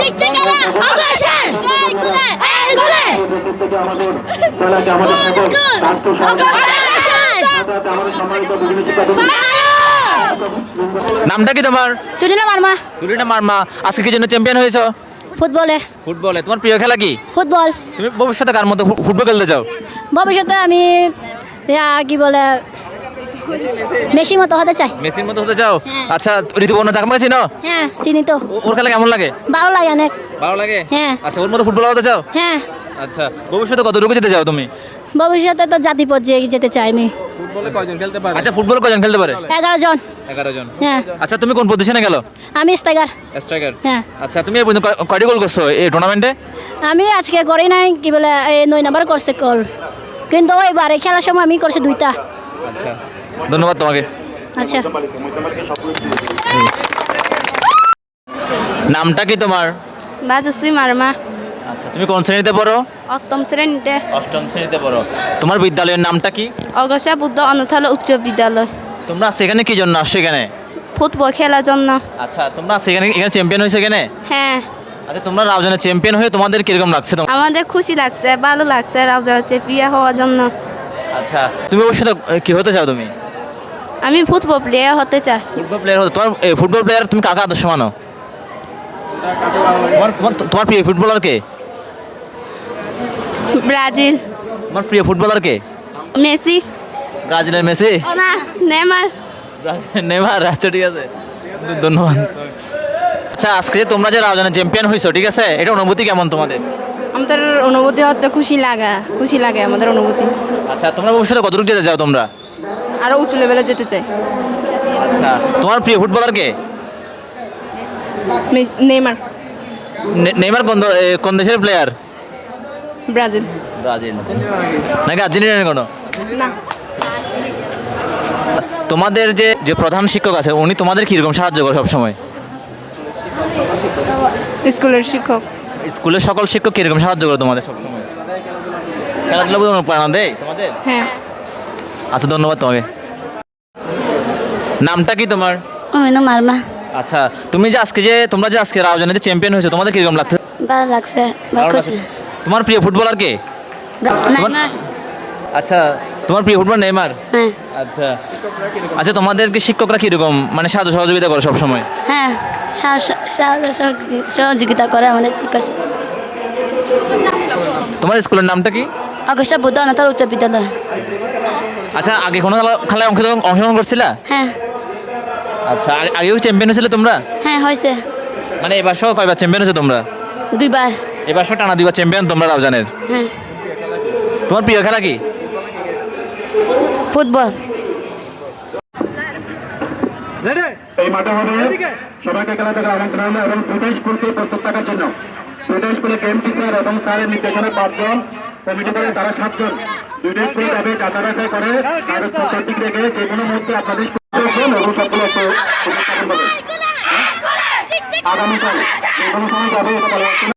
চিকচিকারা অগ্রসর এই গুলে এই গুলে আমাদের খেলাকে আমাদের কোন সকল স্কুল ছাত্র অগ্রসর আমাদের সম্মানিত বিভিন্ন নামটা কি তোমার? চুনিলা মারমা। তুলিনা মার্মা আজকে কি জন্য চ্যাম্পিয়ন হয়েছো? ফুটবলে। ফুটবলে। তোমার প্রিয় খেলা কি? ফুটবল। তুমি ভবিষ্যতে কার মতো ফুটবল খেলতে চাও? ভবিষ্যতে আমি কি বলে মেসি মতো হতে চাই। মেসির মতো হতে চাও? হ্যাঁ। আচ্ছা ঋতুপর্ণ চাকমা চিনো হ্যাঁ চিনি তো। ওর খেলা কেমন লাগে? ভালো লাগে অনেক। ভালো লাগে? হ্যাঁ। আচ্ছা ওর মতো ফুটবল হতে চাও? হ্যাঁ। আচ্ছা ভবিষ্যতে কতটুকু যেতে চাও তুমি? ভবিষ্যতে তো জাতি পর্যায়ে যেতে চাই আমি। ফুটবলে কয়জন খেলতে পারে? আচ্ছা ফুটবল কয়জন খেলতে পারে? এগারো জন। এগারো জন। হ্যাঁ। আচ্ছা তুমি কোন পজিশনে গেল? আমি স্ট্রাইকার স্ট্রাইকার হ্যাঁ। আচ্ছা তুমি এই পর্যন্ত কয়টি গোল করছ এই টুর্নামেন্টে আমি আজকে করি নাই কি বলে এই নয় নাম্বার করছে কল কিন্তু ওইবারে খেলার সময় আমি করছি দুইটা। আচ্ছা ধন্যবাদ তোমাকে। আচ্ছা। নামটা কি তোমার? বাজুসি মারমা। আচ্ছা তুমি কোন শ্রেণীতে পড়ো? অষ্টম শ্রেণীতে। অষ্টম শ্রেণীতে পড়ো। তোমার বিদ্যালয়ের নামটা কি? অগ্রসর বুদ্ধ অনাথাল উচ্চ বিদ্যালয়। তোমরা সেখানে কি জন্য আসছো এখানে? ফুটবল খেলার জন্য। আচ্ছা তোমরা সেখানে এখানে চ্যাম্পিয়ন হয়েছে এখানে? হ্যাঁ। আচ্ছা তোমরা রাউজানের চ্যাম্পিয়ন হয়ে তোমাদের কীরকম লাগছে আমাদের খুশি লাগছে ভালো লাগছে হচ্ছে প্রিয় হওয়ার জন্য। আচ্ছা তুমি অবশ্যই কি হতে চাও তুমি? আমি ফুটবল প্লেয়ার হতে চাই। ফুটবল প্লেয়ার হতে তোমার ফুটবল প্লেয়ার তুমি কাকে আদর্শ মানো? তোমার প্রিয় ফুটবলার কে? ব্রাজিল। তোমার প্রিয় ফুটবলার কে? মেসি। ব্রাজিলের মেসি? না নেমার ব্রাজিলের নেমার আচ্ছা ঠিক আছে। ধন্যবাদ। আচ্ছা আজকে তোমরা যে রাউজানের চ্যাম্পিয়ন হয়েছো ঠিক আছে? এটা অনুভূতি কেমন তোমাদের? আমাদের অনুভূতি হচ্ছে খুশি লাগা খুশি লাগে আমাদের অনুভূতি। আচ্ছা তোমরা ভবিষ্যতে কতটুকু যেতে চাও তোমরা? আরও উঁচু লেভেলে যেতে চাই। আচ্ছা তোমার প্রিয় ফুটবলার কে? নেইমার। নেইমার কোন কোন দেশের প্লেয়ার ব্রাজিল। ব্রাজিল। নাকি আর্জেন্টিনার কোনো? না। তোমাদের যে যে প্রধান শিক্ষক আছে উনি তোমাদের কীরকম সাহায্য করে সবসময়? স্কুলের শিক্ষক। স্কুলের সকল শিক্ষক কীরকম সাহায্য করে তোমাদের সবসময়? খেলাধুলা বোধ অনুপ্রেরণা দেয় তোমাদের? হ্যাঁ। আচ্ছা ধন্যবাদ তোমাকে। নামটা কি তোমার? ওমিনো মারমা। আচ্ছা তুমি যে আজকে যে তোমরা যে আজকে রাউজানে যে চ্যাম্পিয়ন হয়েছে তোমাদের কীরকম লাগছে? ভালো লাগছে? তোমার প্রিয় ফুটবলার কে? নেইমার। আচ্ছা তোমার প্রিয় ফুটবল নেইমার? হ্যাঁ। আচ্ছা। আচ্ছা তোমাদেরকে শিক্ষকরা কীরকম মানে সাহায্য সহযোগিতা করে সবসময়? হ্যাঁ সাহায্য- সাহায্য সহযোগিতা করে আমাদের শিক্ষক তোমার স্কুলের নামটা কি? অগ্রসর বুদ্ধ অনাথ উচ্চ বিদ্যালয়। আচ্ছা আগে কোনো খেলায় অংশগ্রহণ অংশগ্রহণ করছিলা? হ্যাঁ। আচ্ছা আগেও চ্যাম্পিয়ন হয়েছিলে তোমরা? হ্যাঁ হয়েছে। মানে এবার সহ কয়বার চ্যাম্পিয়ন হয়েছে তোমরা? দুইবার। এবার সহ টানা দুইবার চ্যাম্পিয়ন তোমরা রাউজানের? হ্যাঁ। তোমার প্রিয় খেলা কি? ফুটবল। এই মাঠে হবে সবাইকে খেলা থেকে আমন্ত্রণ হলো এবং দুটো স্কুলকে প্রস্তুত থাকার জন্য। দুটো স্কুলে গেম টিচার এবং স্যারের নির্দেশনে পাঁচজন কমিটি করে তারা সাতজন। দুদিন করে। যাবে যাচাই বাছাই করে দিক থেকে যে কোনো মুহূর্তে আপনাদের স্কুল এবং সকলে একটু উপস্থাপন করবে। আগামীকাল যে কোনো সময় যাবে এটা।